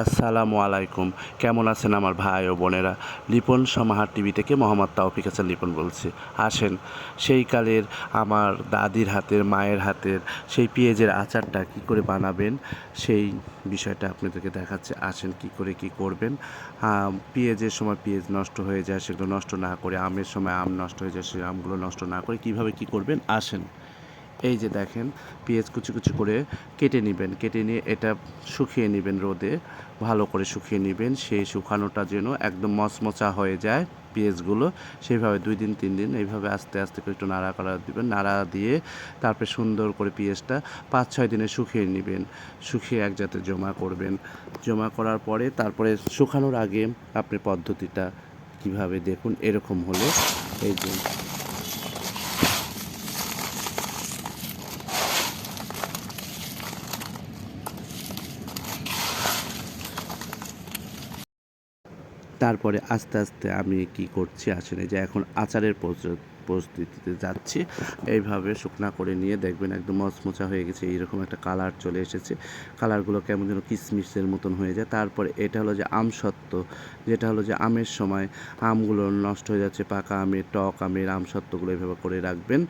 আসসালামু আলাইকুম। কেমন আছেন আমার ভাই ও বোনেরা? লিপন সমাহার টিভি থেকে মোহাম্মদ তাওফিক হাসান লিপন বলছি। আসেন, সেই কালের আমার দাদির হাতের, মায়ের হাতের, সেই পেঁয়াজের আচারটা কি করে বানাবেন, সেই বিষয়টা আপনাদেরকে দেখাচ্ছে। আসেন, কি করে কি করবেন। পেঁয়াজের সময় পেঁয়াজ নষ্ট হয়ে যায়, সেগুলো নষ্ট না করে, আমের সময় আম নষ্ট হয়ে যায়, সেই আমগুলো নষ্ট না করে কীভাবে কি করবেন? আসেন। এই যে দেখেন, পেঁয়াজ কুচি কুচি করে কেটে নেবেন। কেটে নিয়ে এটা শুকিয়ে নেবেন রোদে, ভালো করে শুকিয়ে নেবেন। সেই শুকানোটা যেন একদম মচমচা হয়ে যায় পেঁয়াজগুলো। সেইভাবে দুই দিন, তিন দিন এইভাবে আস্তে আস্তে করে একটু নাড়া করা দিবেন। নাড়া দিয়ে তারপরে সুন্দর করে পেঁয়াজটা পাঁচ, ছয় দিনে শুকিয়ে নেবেন। শুকিয়ে এক জাতে জমা করবেন। জমা করার পরে তারপরে শুকানোর আগে আপনি পদ্ধতিটা কীভাবে দেখুন, এরকম হলে এই যে তারপরে আস্তে আস্তে আমি কি করছি আসলে যে এখন আচারের প্রস্তুতিতে যাচ্ছি। এইভাবে শুকনা করে নিয়ে দেখবেন একদম মচমচা হয়ে গেছে, এইরকম একটা কালার চলে এসেছে। কালারগুলো কেমন যেন কিশমিশের মতন হয়ে যায়। তারপরে এটা হলো যে আম আমসত্ত্ব যেটা হলো যে আমের সময় আমগুলো নষ্ট হয়ে যাচ্ছে, পাকা আমের টক আমের আম আমসত্ত্বগুলো এভাবে করে রাখবেন।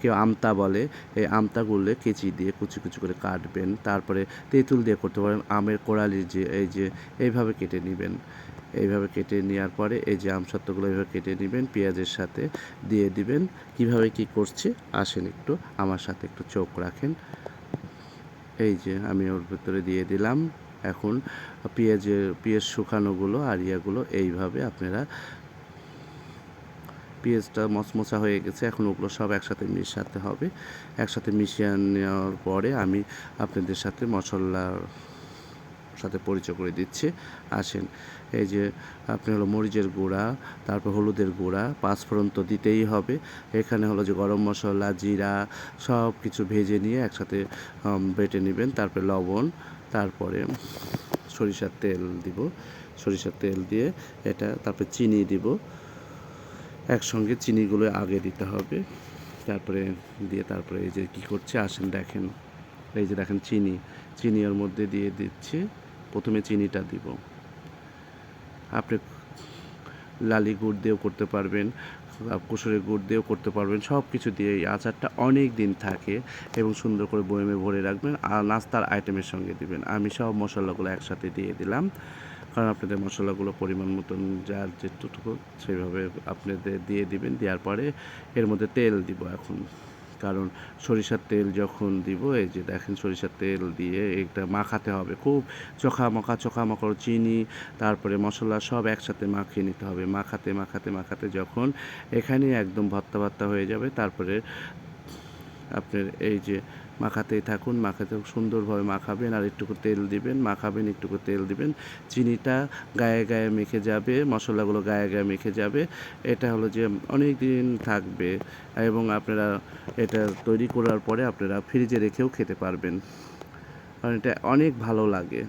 কেউ আমতা বলে, এই আমতাগুলো কেচি দিয়ে কুচি কুচি করে কাটবেন। তারপরে তেঁতুল দিয়ে করতে পারেন, আমের কোড়ালি যে, এই যে, এইভাবে কেটে নেবেন। এইভাবে কেটে নেওয়ার পরে এই যে আমসত্ত্বগুলো এইভাবে কেটে নেবেন, পেঁয়াজের সাথে দিয়ে দিবেন। কীভাবে কি করছে, আসেন একটু আমার সাথে একটু চোখ রাখেন। এই যে আমি ওর ভিতরে দিয়ে দিলাম। এখন পেঁয়াজের, পেঁয়াজ শুকানোগুলো আর ইয়েগুলো এইভাবে আপনারা পেঁয়াজটা মচমচা হয়ে গেছে, এখন ওগুলো সব একসাথে মিশাতে হবে। একসাথে মিশিয়ে নেওয়ার পরে আমি আপনাদের সাথে মশলার সাথে পরিচয় করে দিচ্ছি। আসেন, এই যে আপনি হলো মরিচের গুঁড়া, তারপর হলুদের গুঁড়া, পাঁচফোড়ন তো দিতেই হবে। এখানে হলো যে গরম মশলা, জিরা সব কিছু ভেজে নিয়ে একসাথে বেটে নেবেন। তারপরে লবণ, তারপরে সরিষার তেল দিব। সরিষার তেল দিয়ে এটা, তারপরে চিনি দিব। একসঙ্গে চিনিগুলো আগে দিতে হবে। তারপরে দিয়ে তারপরে এই যে কী করছে, আসেন দেখেন। এই যে দেখেন চিনি চিনি ওর মধ্যে দিয়ে দিচ্ছে। প্রথমে চিনিটা দিব। আপনি লালি গুড় দিয়েও করতে পারবেন কুসুরের গুড় দিয়েও করতে পারবেন সব কিছু দিয়ে এই আচারটা অনেক দিন থাকে এবং সুন্দর করে বয়মে ভরে রাখবেন আর নাস্তার আইটেমের সঙ্গে দিবেন। আমি সব মশলাগুলো একসাথে দিয়ে দিলাম। কারণ আপনাদের মশলাগুলো পরিমাণ মতন যার যেটুকু সেইভাবে আপনাদের দিয়ে দিবেন, দেওয়ার পরে এর মধ্যে তেল দিব এখন। কারণ সরিষার তেল যখন দিব, এই যে দেখেন সরিষার তেল দিয়ে এটা মাখাতে হবে খুব চোখা মাখা চোখা চিনি, তারপরে মশলা সব একসাথে মাখিয়ে নিতে হবে। মাখাতে মাখাতে মাখাতে যখন এখানে একদম ভত্তা ভত্তা হয়ে যাবে, তারপরে আপনার এই যে মাখাতেই থাকুন, মাখাতে সুন্দরভাবে মাখাবেন আর একটু তেল দিবেন, মাখাবেন একটু তেল দিবেন। চিনিটা গায়ে গায়ে মেখে যাবে, মশলাগুলো গায়ে গায়ে মেখে যাবে। এটা হলো যে অনেক দিন থাকবে এবং আপনারা এটা তৈরি করার পরে আপনারা ফ্রিজে রেখেও খেতে পারবেন। কারণ এটা অনেক ভালো লাগে।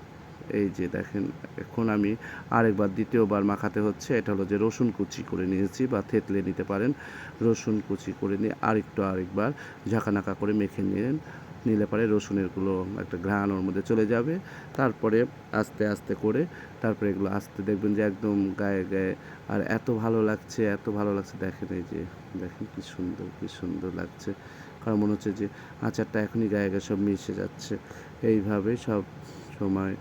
এই যে দেখেন, এখন আমি আরেকবার দ্বিতীয়বার মাখাতে হচ্ছে। এটা হলো যে রসুন কুচি করে নিয়েছি বা থেতলে নিতে পারেন। রসুন কুচি করে নিয়ে আরেকটু আরেকবার ঝাঁকানাকা করে মেখে নিলেন নিলে পরে রসুনেরগুলো একটা ঘ্রাণ ওর মধ্যে চলে যাবে। তারপরে আস্তে আস্তে করে তারপরে এগুলো আস্তে দেখবেন যে একদম গায়ে গায়ে। আর এত ভালো লাগছে, এত ভালো লাগছে। দেখেন এই যে, দেখেন কি সুন্দর কি সুন্দর লাগছে। কারণ মনে হচ্ছে যে আচারটা এখনই গায়ে গায়ে সব মিশে যাচ্ছে। এইভাবে সব সময়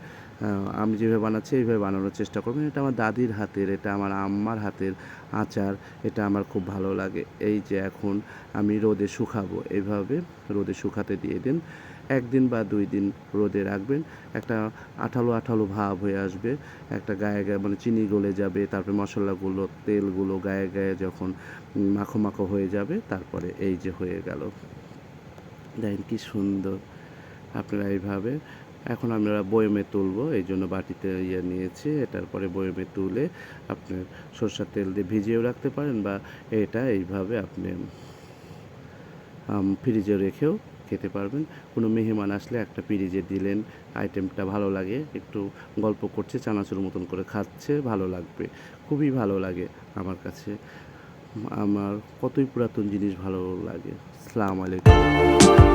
আমি যেভাবে বানাচ্ছি, এইভাবে বানানোর চেষ্টা করবেন। এটা আমার দাদির হাতের, এটা আমার আম্মার হাতের আচার, এটা আমার খুব ভালো লাগে। এই যে এখন আমি রোদে শুকাবো এইভাবে রোদে শুকাতে দিয়ে দিন। একদিন বা দুই দিন রোদে রাখবেন। একটা আঠালো আঠালো ভাব হয়ে আসবে। একটা গায়ে গায়ে মানে চিনি গলে যাবে, তারপরে মশলাগুলো, তেলগুলো গায়ে গায়ে যখন মাখো মাখো হয়ে যাবে, তারপরে এই যে হয়ে গেল। দেখেন কি সুন্দর। আপনারা এইভাবে এখন আমরা বয়মে তুলবো, এই জন্য বাটিতে ইয়ে নিয়েছি এটার পরে বয়মে তুলে আপনার সরষের তেল দিয়ে ভিজিয়েও রাখতে পারেন বা এটা এইভাবে আপনি ফ্রিজে রেখেও খেতে পারবেন। কোনো মেহমান আসলে একটা ফ্রিজে দিলেন, আইটেমটা ভালো লাগে, একটু গল্প করছে, চানাচুর মতন করে খাচ্ছে, ভালো লাগবে, খুবই ভালো লাগে আমার কাছে। আমার কতই পুরাতন জিনিস ভালো লাগে। আসসালামু আলাইকুম।